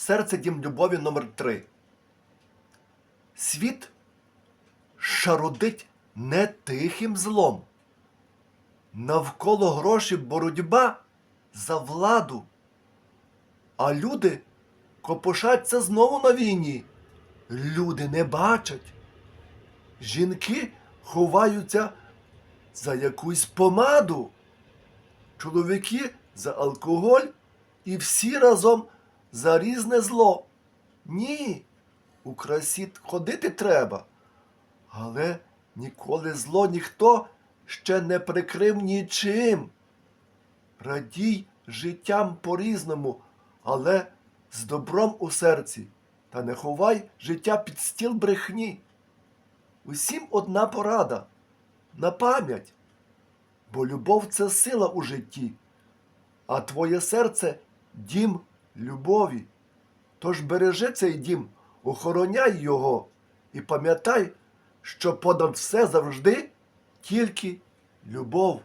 Серце дім любові номер 3 Світ шарудить не тихим злом. Навколо гроші боротьба за владу. А люди копошаться знову на війні. Люди не бачать. Жінки ховаються за якусь помаду. Чоловіки за алкоголь і всі разом за різне зло. Ні, у красі ходити треба. Але ніколи зло ніхто ще не прикрив нічим. Радій життям по-різному, але з добром у серці, та не ховай життя під стіл брехні. Усім одна порада на пам'ять, бо любов це сила у житті, а твоє серце дім любові. Тож бережи цей дім, охороняй його і пам'ятай, що понад все завжди тільки любов.